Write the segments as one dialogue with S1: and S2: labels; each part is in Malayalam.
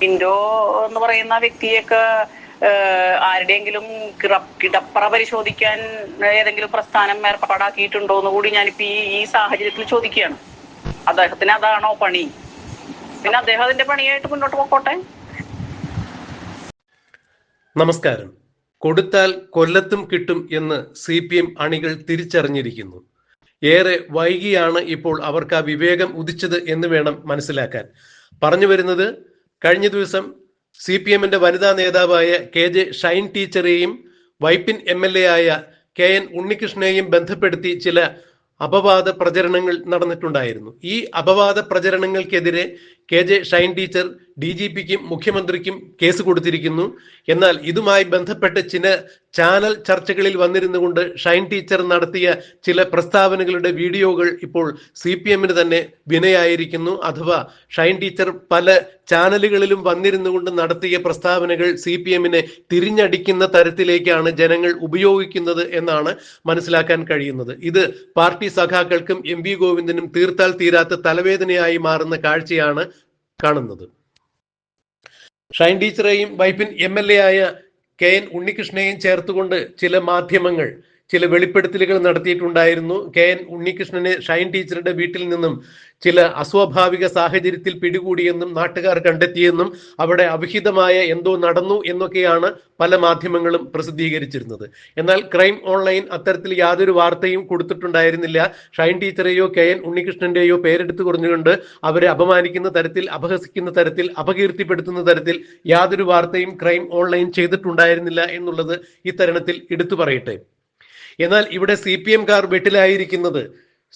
S1: ജിൻഡോ എന്ന് പറയുന്ന വ്യക്തിയൊക്കെ ആരുടെയെങ്കിലും കിടപ്പറ പരിശോധിക്കാൻ ഏതെങ്കിലും പ്രസ്ഥാനം ഏർപ്പാടാക്കിയിട്ടുണ്ടോ എന്ന് കൂടി ഞാനിപ്പോ ഈ ഈ സാഹചര്യത്തിൽ ചോദിക്കുകയാണ്. അദ്ദേഹത്തിന് അതാണോ പണി? പിന്നെ അദ്ദേഹം അതിന്റെ പണിയായിട്ട് മുന്നോട്ട് പോക്കോട്ടെ?
S2: നമസ്കാരം. കൊടുത്താൽ കൊല്ലത്തും കിട്ടും എന്ന് സി പി എം അണികൾ തിരിച്ചറിഞ്ഞിരിക്കുന്നു. ഏറെ വൈകിയാണ് ഇപ്പോൾ അവർക്ക് ആ വിവേകം ഉദിച്ചത് എന്ന് വേണം മനസ്സിലാക്കാൻ. പറഞ്ഞു വരുന്നത് കഴിഞ്ഞ ദിവസം സി പി എമ്മിന്റെ വനിതാ നേതാവായ കെ ജെ ഷൈൻ ടീച്ചറെയും വൈപ്പിൻ എം എൽ എ ആയ കെ എൻ ഉണ്ണികൃഷ്ണനെയും ബന്ധപ്പെടുത്തി ചില അപവാദ പ്രചരണങ്ങൾ നടന്നിട്ടുണ്ടായിരുന്നു. ഈ അപവാദ പ്രചരണങ്ങൾക്കെതിരെ K J Shine teacher D G പിക്കും മുഖ്യമന്ത്രിക്കും കേസ് കൊടുത്തിരിക്കുന്നു. എന്നാൽ ഇതുമായി ബന്ധപ്പെട്ട് ചില ചാനൽ ചർച്ചകളിൽ വന്നിരുന്നുകൊണ്ട് ഷൈൻ ടീച്ചർ നടത്തിയ ചില പ്രസ്താവനകളുടെ വീഡിയോകൾ ഇപ്പോൾ സി പി എമ്മിന് തന്നെ വിനയായിരിക്കുന്നു. അഥവാ ഷൈൻ ടീച്ചർ പല ചാനലുകളിലും വന്നിരുന്നുകൊണ്ട് നടത്തിയ പ്രസ്താവനകൾ സി പി എമ്മിനെ തിരിഞ്ഞടിക്കുന്ന തരത്തിലേക്കാണ് ജനങ്ങൾ ഉപയോഗിക്കുന്നത് എന്നാണ് മനസ്സിലാക്കാൻ കഴിയുന്നത്. ഇത് പാർട്ടി സഖാക്കൾക്കും എം വി ഗോവിന്ദനും തീർത്താൽ തീരാത്ത തലവേദനയായി മാറുന്ന കാഴ്ചയാണ് കാണുന്നത്. ഷൈൻ ടീച്ചറെയും വൈപ്പിൻ എം എൽ എ ആയ കെ എൻ ഉണ്ണികൃഷ്ണനെയും ചേർത്തുകൊണ്ട് ചില മാധ്യമങ്ങൾ ചില വെളിപ്പെടുത്തലുകൾ നടത്തിയിട്ടുണ്ടായിരുന്നു. കെ എൻ ഉണ്ണികൃഷ്ണനെ ഷൈൻ ടീച്ചറുടെ വീട്ടിൽ നിന്നും ചില അസ്വാഭാവിക സാഹചര്യത്തിൽ പിടികൂടിയെന്നും നാട്ടുകാർ കണ്ടെത്തിയെന്നും അവിടെ അവിഹിതമായ എന്തോ നടന്നു എന്നൊക്കെയാണ് പല മാധ്യമങ്ങളും പ്രസിദ്ധീകരിച്ചിരുന്നത്. എന്നാൽ ക്രൈം ഓൺലൈൻ അത്തരത്തിൽ യാതൊരു വാർത്തയും കൊടുത്തിട്ടുണ്ടായിരുന്നില്ല. ഷൈൻ ടീച്ചറെയോ കെ എൻ ഉണ്ണികൃഷ്ണന്റെയോ പേരെടുത്ത് കുറഞ്ഞുകൊണ്ട് അവരെ അപമാനിക്കുന്ന തരത്തിൽ അപഹസിക്കുന്ന തരത്തിൽ അപകീർത്തിപ്പെടുത്തുന്ന തരത്തിൽ യാതൊരു വാർത്തയും ക്രൈം ഓൺലൈൻ ചെയ്തിട്ടുണ്ടായിരുന്നില്ല എന്നുള്ളത് ഇത്തരണത്തിൽ എടുത്തു പറയട്ടെ. എന്നാൽ ഇവിടെ സി പി എംകാർ വെട്ടിലായിരിക്കുന്നത്.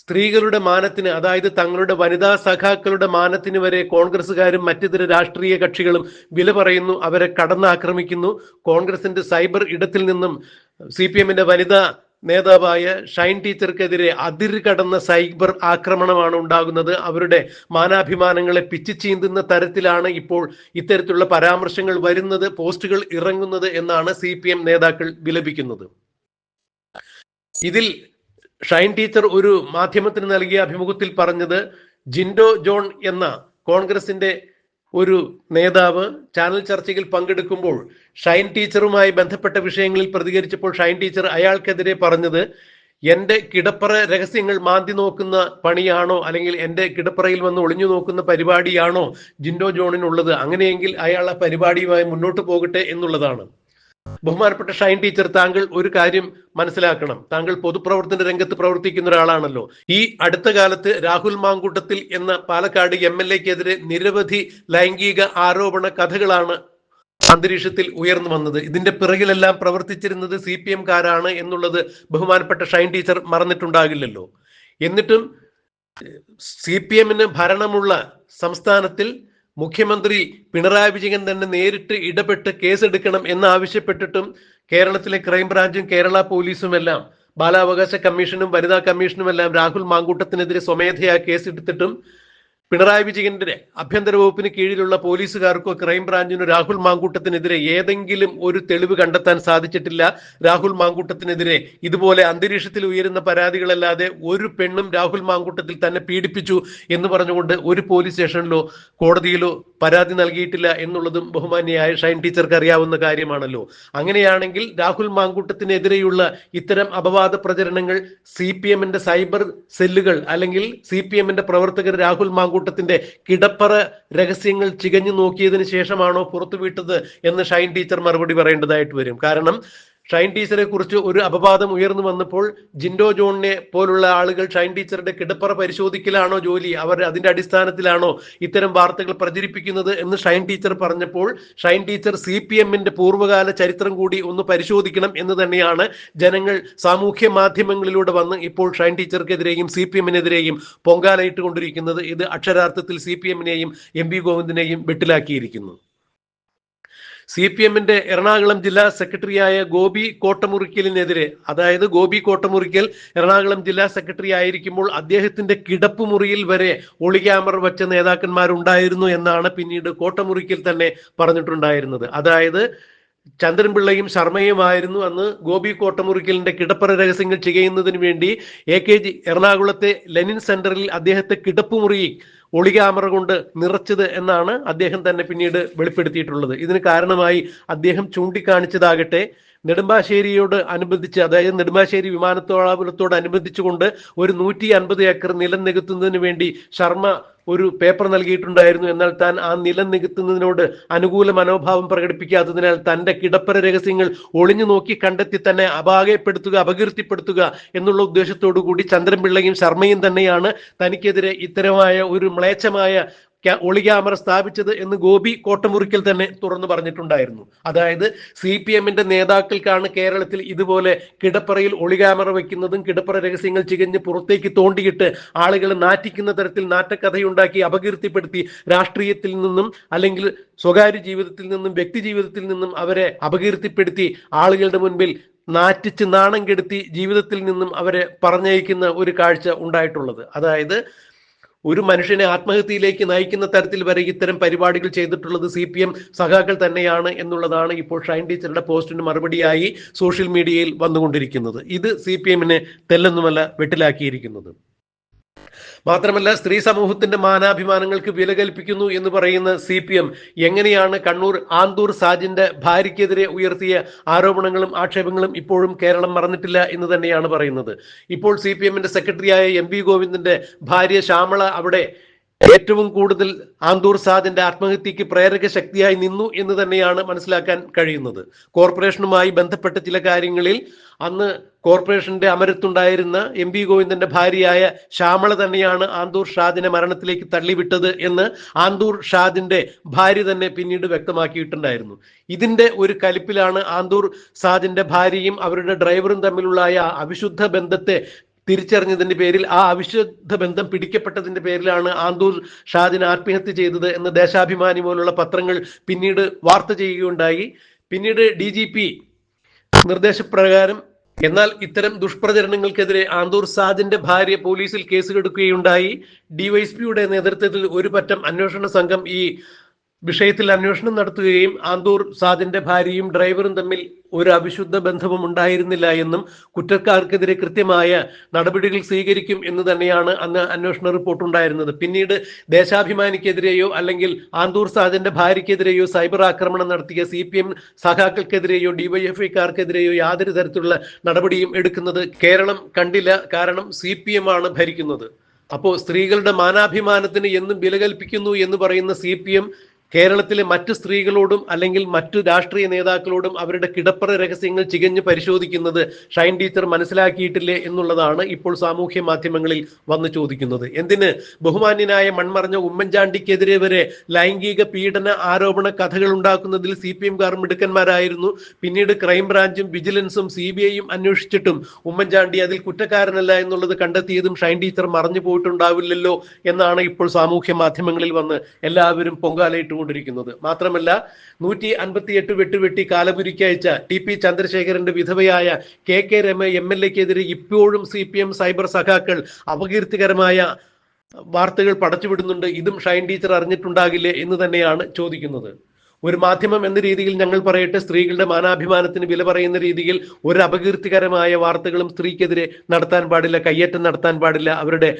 S2: സ്ത്രീകളുടെ മാനത്തിന് അതായത് തങ്ങളുടെ വനിതാ സഖാക്കളുടെ മാനത്തിന് വരെ കോൺഗ്രസ്സുകാരും മറ്റിതര രാഷ്ട്രീയ കക്ഷികളും വില പറയുന്നു അവരെ കടന്നാക്രമിക്കുന്നു. കോൺഗ്രസിന്റെ സൈബർ ഇടത്തിൽ നിന്നും സി പി എമ്മിന്റെ വനിതാ നേതാവായ ഷൈൻ ടീച്ചർക്കെതിരെ അതിരുകടന്ന സൈബർ ആക്രമണമാണ് ഉണ്ടാകുന്നത്. അവരുടെ മാനാഭിമാനങ്ങളെ പിച്ചു ചീന്തുന്ന തരത്തിലാണ് ഇപ്പോൾ ഇത്തരത്തിലുള്ള പരാമർശങ്ങൾ വരുന്നത് പോസ്റ്റുകൾ ഇറങ്ങുന്നത് എന്നാണ് സി നേതാക്കൾ വിലപിക്കുന്നത്. ഇതിൽ ഷൈൻ ടീച്ചർ ഒരു മാധ്യമത്തിന് നൽകിയ അഭിമുഖത്തിൽ പറഞ്ഞത് ജിൻഡോ ജോൺ എന്ന കോൺഗ്രസിന്റെ ഒരു നേതാവ് ചാനൽ ചർച്ചയിൽ പങ്കെടുക്കുമ്പോൾ ഷൈൻ ടീച്ചറുമായി ബന്ധപ്പെട്ട വിഷയങ്ങളിൽ പ്രതികരിച്ചപ്പോൾ ഷൈൻ ടീച്ചർ അയാൾക്കെതിരെ പറഞ്ഞത് എന്റെ കിടപ്പറ രഹസ്യങ്ങൾ മാന്തി നോക്കുന്ന പണിയാണോ അല്ലെങ്കിൽ എന്റെ കിടപ്പറയിൽ വന്ന് ഒളിഞ്ഞു നോക്കുന്ന പരിപാടിയാണോ ജിൻഡോ ജോണിനുള്ളത്? അങ്ങനെയെങ്കിൽ അയാൾ ആ പരിപാടിയുമായി മുന്നോട്ട് പോകട്ടെ എന്നുള്ളതാണ്. ബഹുമാനപ്പെട്ട ഷൈൻ ടീച്ചർ താങ്കൾ ഒരു കാര്യം മനസ്സിലാക്കണം. താങ്കൾ പൊതുപ്രവർത്തന രംഗത്ത് പ്രവർത്തിക്കുന്ന ഒരാളാണല്ലോ. ഈ അടുത്ത കാലത്ത് രാഹുൽ മാങ്കൂട്ടത്തിൽ എന്ന പാലക്കാട് എം എൽ എക്കെതിരെ നിരവധി ലൈംഗിക ആരോപണ കഥകളാണ് അന്തരീക്ഷത്തിൽ ഉയർന്നു വന്നത്. ഇതിന്റെ പിറകിലെല്ലാം പ്രവർത്തിച്ചിരുന്നത് സി പി എംകാരാണ് എന്നുള്ളത് ബഹുമാനപ്പെട്ട ഷൈൻ ടീച്ചർ മറന്നിട്ടുണ്ടാകില്ലല്ലോ. എന്നിട്ടും സി പി എമ്മിന് ഭരണമുള്ള സംസ്ഥാനത്തിൽ മുഖ്യമന്ത്രി പിണറായി വിജയൻ തന്നെ നേരിട്ട് ഇടപെട്ട് കേസെടുക്കണം എന്നാവശ്യപ്പെട്ടിട്ടും കേരളത്തിലെ ക്രൈംബ്രാഞ്ചും കേരള പോലീസും എല്ലാം ബാലാവകാശ കമ്മീഷനും വനിതാ കമ്മീഷനും എല്ലാം രാഹുൽ മാങ്കൂട്ടത്തിനെതിരെ സ്വമേധയാ കേസെടുത്തിട്ടും പിണറായി വിജയന്റെ ആഭ്യന്തര വകുപ്പിന് കീഴിലുള്ള പോലീസുകാർക്കോ ക്രൈംബ്രാഞ്ചിനോ രാഹുൽ മാങ്കൂട്ടത്തിനെതിരെ ഏതെങ്കിലും ഒരു തെളിവ് കണ്ടെത്താൻ സാധിച്ചിട്ടില്ല. രാഹുൽ മാങ്കൂട്ടത്തിനെതിരെ ഇതുപോലെ അന്തരീക്ഷത്തിൽ ഉയരുന്ന പരാതികളല്ലാതെ ഒരു പെണ്ണും രാഹുൽ മാങ്കൂട്ടത്തിൽ തന്നെ പീഡിപ്പിച്ചു എന്ന് പറഞ്ഞുകൊണ്ട് ഒരു പോലീസ് സ്റ്റേഷനിലോ കോടതിയിലോ പരാതി നൽകിയിട്ടില്ല എന്നുള്ളതും ബഹുമാന്യയായ ഷൈൻ ടീച്ചർക്ക് അറിയാവുന്ന കാര്യമാണല്ലോ. അങ്ങനെയാണെങ്കിൽ രാഹുൽ മാങ്കൂട്ടത്തിനെതിരെയുള്ള ഇത്തരം അപവാദ പ്രചരണങ്ങൾ സി സൈബർ സെല്ലുകൾ അല്ലെങ്കിൽ സി പ്രവർത്തകർ രാഹുൽ മാങ്കൂട്ടത്തിന്റെ കിടപ്പറ രഹസ്യങ്ങൾ ചികഞ്ഞു നോക്കിയതിന് ശേഷമാണോ പുറത്തുവിട്ടത് എന്ന് ഷൈൻ ടീച്ചർ മറുപടി പറയേണ്ടതായിട്ട് വരും. കാരണം ഷൈൻ ടീച്ചറെ കുറിച്ച് ഒരു അപവാദം ഉയർന്നു വന്നപ്പോൾ ജിൻഡോ ജോണിനെ പോലുള്ള ആളുകൾ ഷൈൻ ടീച്ചറുടെ കിടപ്പറ പരിശോധിക്കലാണോ ജോലി? അവർ അതിന്റെ അടിസ്ഥാനത്തിലാണോ ഇത്തരം വാർത്തകൾ പ്രചരിപ്പിക്കുന്നത് എന്ന് ഷൈൻ ടീച്ചർ പറഞ്ഞപ്പോൾ ഷൈൻ ടീച്ചർ സി പി എമ്മിന്റെ പൂർവകാല ചരിത്രം കൂടി ഒന്ന് പരിശോധിക്കണം എന്ന് തന്നെയാണ് ജനങ്ങൾ സാമൂഹ്യ മാധ്യമങ്ങളിലൂടെ വന്ന് ഇപ്പോൾ ഷൈൻ ടീച്ചർക്കെതിരെയും സി പി എമ്മിനെതിരെയും പൊങ്കാലയിട്ട് കൊണ്ടിരിക്കുന്നത് ഇത് അക്ഷരാർത്ഥത്തിൽ സി പി എമ്മിനെയും എം വി ഗോവിന്ദനെയും വെട്ടിലാക്കിയിരിക്കുന്നു. സി പി എമ്മിന്റെ എറണാകുളം ജില്ലാ സെക്രട്ടറിയായ ഗോപി കോട്ടമുറിക്കലിനെതിരെ അതായത് ഗോപി കോട്ടമുറിക്കൽ എറണാകുളം ജില്ലാ സെക്രട്ടറി ആയിരിക്കുമ്പോൾ അദ്ദേഹത്തിന്റെ കിടപ്പുമുറിയിൽ വരെ ഒളി ക്യാമറ വെച്ച നേതാക്കന്മാരുണ്ടായിരുന്നു എന്നാണ് പിന്നീട് കോട്ടമുറിക്കൽ തന്നെ പറഞ്ഞിട്ടുണ്ടായിരുന്നത്. അതായത് ചന്ദ്രൻപിള്ളയും ശർമ്മയുമായിരുന്നു അന്ന് ഗോപി കോട്ടമുറിക്കലിന്റെ കിടപ്പറ രഹസ്യങ്ങൾ ചെയ്യുന്നതിന് വേണ്ടി എ കെ ജി എറണാകുളത്തെ ലെനിൻ സെന്ററിൽ അദ്ദേഹത്തെ കിടപ്പുമുറി ഒളിക്യാമറ കൊണ്ട് നിറച്ചത് എന്നാണ് അദ്ദേഹം തന്നെ പിന്നീട് വെളിപ്പെടുത്തിയിട്ടുള്ളത്. ഇതിന് കാരണമായി അദ്ദേഹം ചൂണ്ടിക്കാണിച്ചതാകട്ടെ നെടുമ്പാശ്ശേരിയോട് അനുബന്ധിച്ച് അതായത് നെടുമ്പാശ്ശേരി വിമാനത്താവളത്തോട് അനുബന്ധിച്ചുകൊണ്ട് ഒരു നൂറ്റി അൻപത് ഏക്കർ നിലം നികത്തുന്നതിന് വേണ്ടി ശർമ്മ ഒരു പേപ്പർ നൽകിയിട്ടുണ്ടായിരുന്നു. എന്നാൽ താൻ ആ നിലം നികത്തുന്നതിനോട് അനുകൂല മനോഭാവം പ്രകടിപ്പിക്കാത്തതിനാൽ തന്റെ കിടപ്പര രഹസ്യങ്ങൾ ഒളിഞ്ഞു നോക്കി കണ്ടെത്തി തന്നെ അപാകപ്പെടുത്തുക അപകീർത്തിപ്പെടുത്തുക എന്നുള്ള ഉദ്ദേശത്തോടു കൂടി ചന്ദ്രൻപിള്ളയും ശർമ്മയും തന്നെയാണ് തനിക്കെതിരെ ഇത്തരമായ ഒരു മ്ലേച്ഛമായ ഒളി ക്യാമറ സ്ഥാപിച്ചത് എന്ന് ഗോപി കോട്ടമുറിക്കൽ തന്നെ തുറന്നു പറഞ്ഞിട്ടുണ്ടായിരുന്നു. അതായത് സി പി എമ്മിന്റെ നേതാക്കൾക്കാണ് കേരളത്തിൽ ഇതുപോലെ കിടപ്പറയിൽ ഒളി ക്യാമറ വെക്കുന്നതും കിടപ്പറ രഹസ്യങ്ങൾ ചികഞ്ഞ് പുറത്തേക്ക് തോണ്ടിയിട്ട് ആളുകൾ നാറ്റിക്കുന്ന തരത്തിൽ നാറ്റക്കഥയുണ്ടാക്കി അപകീർത്തിപ്പെടുത്തി രാഷ്ട്രീയത്തിൽ നിന്നും അല്ലെങ്കിൽ സ്വകാര്യ ജീവിതത്തിൽ നിന്നും വ്യക്തി ജീവിതത്തിൽ നിന്നും അവരെ അപകീർത്തിപ്പെടുത്തി ആളുകളുടെ മുൻപിൽ നാറ്റിച്ച് നാണം കെടുത്തി ജീവിതത്തിൽ നിന്നും അവരെ പറഞ്ഞയക്കുന്ന ഒരു കാഴ്ച ഉണ്ടായിട്ടുള്ളത്. അതായത് ഒരു മനുഷ്യനെ ആത്മഹത്യയിലേക്ക് നയിക്കുന്ന തരത്തിൽ വരെ ഇത്തരം പരിപാടികൾ ചെയ്തിട്ടുള്ളത് സി പി എം സഖാക്കൾ തന്നെയാണ് എന്നുള്ളതാണ് ഇപ്പോൾ ഷൈൻ ടീച്ചറുടെ പോസ്റ്റിന് മറുപടിയായി സോഷ്യൽ മീഡിയയിൽ വന്നുകൊണ്ടിരിക്കുന്നത്. ഇത് സി പി എമ്മിനെ തെല്ലൊന്നുമല്ല വെട്ടിലാക്കിയിരിക്കുന്നത്. മാത്രമല്ല സ്ത്രീ സമൂഹത്തിന്റെ മാനാഭിമാനങ്ങൾക്ക് വില കൽപ്പിക്കുന്നു എന്ന് പറയുന്ന സി പി എം എങ്ങനെയാണ് കണ്ണൂർ ആന്തൂർ സാജിന്റെ ഭാര്യയ്ക്കെതിരെ ഉയർത്തിയ ആരോപണങ്ങളും ആക്ഷേപങ്ങളും ഇപ്പോഴും കേരളം മറന്നിട്ടില്ല എന്ന് തന്നെയാണ് പറയുന്നത്. ഇപ്പോൾ സി പി എമ്മിന്റെ സെക്രട്ടറിയായ എം ഗോവിന്ദന്റെ ഭാര്യ ശ്യാമള അവിടെ ഏറ്റവും കൂടുതൽ ആന്തൂർ സാദിന്റെ ആത്മഹത്യക്ക് പ്രേരക ശക്തിയായി നിന്നു എന്ന് തന്നെയാണ് മനസ്സിലാക്കാൻ കഴിയുന്നത്. കോർപ്പറേഷനുമായി ബന്ധപ്പെട്ട ചില കാര്യങ്ങളിൽ അന്ന് കോർപ്പറേഷന്റെ അമരത്തുണ്ടായിരുന്ന എം പി ഗോവിന്ദന്റെ ഭാര്യയായ ശ്യാമള തന്നെയാണ് ആന്തൂർ ഷാദിനെ മരണത്തിലേക്ക് തള്ളിവിട്ടത് എന്ന് ആന്തൂർ ഷാദിന്റെ ഭാര്യ തന്നെ പിന്നീട് വ്യക്തമാക്കിയിട്ടുണ്ടായിരുന്നു. ഇതിന്റെ ഒരു കലിപ്പിലാണ് ആന്തൂർ സാദിന്റെ ഭാര്യയും അവരുടെ ഡ്രൈവറും തമ്മിലുള്ള അവിശുദ്ധ ബന്ധത്തെ തിരിച്ചറിഞ്ഞതിന്റെ പേരിൽ ആ അവിശുദ്ധ ബന്ധം പിടിക്കപ്പെട്ടതിന്റെ പേരിലാണ് ആന്തൂർ ഷാദിന് ആത്മഹത്യ ചെയ്തത് എന്ന് ദേശാഭിമാനി പോലുള്ള പത്രങ്ങൾ പിന്നീട് വാർത്ത ചെയ്യുകയുണ്ടായി. പിന്നീട് ഡി ജി പി നിർദ്ദേശപ്രകാരം എന്നാൽ ഇത്തരം ദുഷ്പ്രചരണങ്ങൾക്കെതിരെ ആന്തൂർ സാദിന്റെ ഭാര്യ പോലീസിൽ കേസ് കേസുകെടുക്കുകയുണ്ടായി ഡിവൈഎസ്പിയുടെ നേതൃത്വത്തിൽ ഒരു പറ്റം അന്വേഷണ സംഘം ഈ വിഷയത്തിൽ അന്വേഷണം നടത്തുകയും ആന്തൂർ സാദിന്റെ ഭാര്യയും ഡ്രൈവറും തമ്മിൽ ഒരു അവിശുദ്ധ ബന്ധവും ഉണ്ടായിരുന്നില്ല എന്നും കുറ്റക്കാർക്കെതിരെ കൃത്യമായ നടപടികൾ സ്വീകരിക്കും എന്ന് തന്നെയാണ് അന്ന് അന്വേഷണ റിപ്പോർട്ട് ഉണ്ടായിരുന്നത്. പിന്നീട് ദേശാഭിമാനിക്കെതിരെയോ അല്ലെങ്കിൽ ആന്തൂർ സാദിന്റെ ഭാര്യയ്ക്കെതിരെയോ സൈബർ ആക്രമണം നടത്തിയ സി പി എം സഖാക്കൾക്കെതിരെയോ ഡിവൈഎഫ്ഐക്കാർക്കെതിരെയോ യാതൊരു തരത്തിലുള്ള നടപടിയും എടുക്കുന്നത് കേരളം കണ്ടില്ല. കാരണം സി പി എം ആണ് ഭരിക്കുന്നത്. അപ്പോൾ സ്ത്രീകളുടെ മാനാഭിമാനത്തിന് എന്നും വില കൽപ്പിക്കുന്നു എന്ന് പറയുന്ന സി പി എം കേരളത്തിലെ മറ്റ് സ്ത്രീകളോടും അല്ലെങ്കിൽ മറ്റു രാഷ്ട്രീയ നേതാക്കളോടും അവരുടെ കിടപ്പറ രഹസ്യങ്ങൾ ചികഞ്ഞ് പരിശോധിക്കുന്നത് ഷൈൻ ടീച്ചർ മനസ്സിലാക്കിയിട്ടില്ലേ എന്നുള്ളതാണ് ഇപ്പോൾ സാമൂഹ്യ മാധ്യമങ്ങളിൽ വന്ന് ചോദിക്കുന്നത്. എന്തിന്? ബഹുമാന്യനായ മൺമറഞ്ഞ ഉമ്മൻചാണ്ടിക്കെതിരെ വരെ ലൈംഗിക പീഡന ആരോപണ കഥകൾ ഉണ്ടാക്കുന്നതിൽ സി പി എംകാർ മിടുക്കന്മാരായിരുന്നു. പിന്നീട് ക്രൈംബ്രാഞ്ചും വിജിലൻസും സി ബി ഐയും അന്വേഷിച്ചിട്ടും ഉമ്മൻചാണ്ടി അതിൽ കുറ്റക്കാരനല്ല എന്നുള്ളത് കണ്ടെത്തിയതും ഷൈൻ ടീച്ചർ മറഞ്ഞു പോയിട്ടുണ്ടാവില്ലല്ലോ എന്നാണ് ഇപ്പോൾ സാമൂഹ്യ മാധ്യമങ്ങളിൽ വന്ന് എല്ലാവരും പൊങ്കാലയിട്ടുകൊണ്ടിരിക്കുന്നത് മാത്രമല്ല നൂറ്റി അൻപത്തി എട്ട് വെട്ടുവെട്ടി കാലപുരിക്കയച്ച ടി പി ചന്ദ്രശേഖരന്റെ വിധവയായ K K Rama M L എക്കെതിരെ ഇപ്പോഴും സി പി എം സൈബർ സഖാക്കൾ അപകീർത്തികരമായ വാർത്തകൾ പടച്ചുവിടുന്നുണ്ട്. ഇതും ഷൈൻ ടീച്ചർ അറിഞ്ഞിട്ടുണ്ടാകില്ലേ എന്ന് തന്നെയാണ് ചോദിക്കുന്നത്. ഒരു മാധ്യമം എന്ന രീതിയിൽ ഞങ്ങൾ പറയട്ടെ സ്ത്രീകളുടെ മാനാഭിമാനത്തിന് വില പറയുന്ന രീതിയിൽ ഒരു അപകീർത്തികരമായ വാർത്തകളും സ്ത്രീക്കെതിരെ നടത്താൻ പാടില്ല കയ്യേറ്റം നടത്താൻ പാടില്ല. അവരുടെ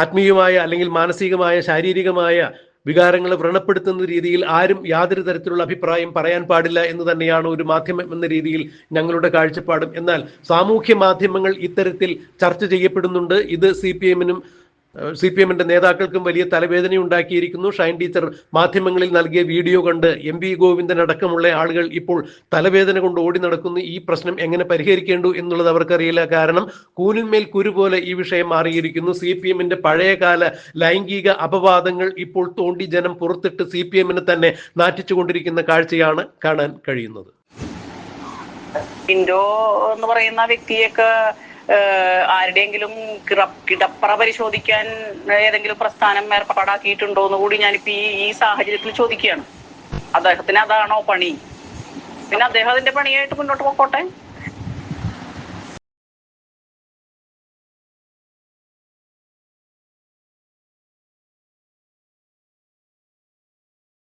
S2: ആത്മീയമായ അല്ലെങ്കിൽ മാനസികമായ ശാരീരികമായ വികാരങ്ങളെ വ്രണപ്പെടുത്തുന്ന രീതിയിൽ ആരും യാതൊരു തരത്തിലുള്ള അഭിപ്രായം പറയാൻ പാടില്ല എന്ന് തന്നെയാണ് ഒരു മാധ്യമം എന്ന രീതിയിൽ ഞങ്ങളുടെ കാഴ്ചപ്പാടും. എന്നാൽ സാമൂഹ്യ മാധ്യമങ്ങൾ ഇത്തരത്തിൽ ചർച്ച ചെയ്യപ്പെടുന്നുണ്ട്. ഇത് സി പി എമ്മിനും സി പി എമ്മിന്റെ നേതാക്കൾക്കും വലിയ തലവേദന ഉണ്ടാക്കിയിരിക്കുന്നു. ഷൈൻ ടീച്ചർ മാധ്യമങ്ങളിൽ നൽകിയ വീഡിയോ കണ്ട് എം വി ഗോവിന്ദൻ അടക്കമുള്ള ആളുകൾ ഇപ്പോൾ തലവേദന കൊണ്ട് ഓടി നടക്കുന്നു. ഈ പ്രശ്നം എങ്ങനെ പരിഹരിക്കേണ്ടു എന്നുള്ളത് അവർക്കറിയില്ല. കാരണം കൂനിന്മേൽ കുരു പോലെ ഈ വിഷയം മാറിയിരിക്കുന്നു. സി പി എമ്മിന്റെ പഴയകാല ലൈംഗിക അപവാദങ്ങൾ ഇപ്പോൾ തോണ്ടി ജനം പുറത്തിട്ട് സി പി എമ്മിനെ തന്നെ നാറ്റിച്ചുകൊണ്ടിരിക്കുന്ന കാഴ്ചയാണ് കാണാൻ കഴിയുന്നത്.
S1: ഇൻഡോ എന്ന് പറയുന്ന വ്യക്തിയൊക്കെ ആരുടെയെങ്കിലും കിടപ്പറ പരിശോധിക്കാൻ ഏതെങ്കിലും പ്രസ്ഥാനം ഏർപ്പാടാക്കിയിട്ടുണ്ടോ എന്ന് കൂടി ഞാനിപ്പോ ഈ ഈ സാഹചര്യത്തിൽ ചോദിക്കുകയാണ്. അദ്ദേഹത്തിന് അതാണോ പണി? പിന്നെ അദ്ദേഹം അതിന്റെ പണിയായിട്ട് മുന്നോട്ട് പോയിക്കോട്ടെ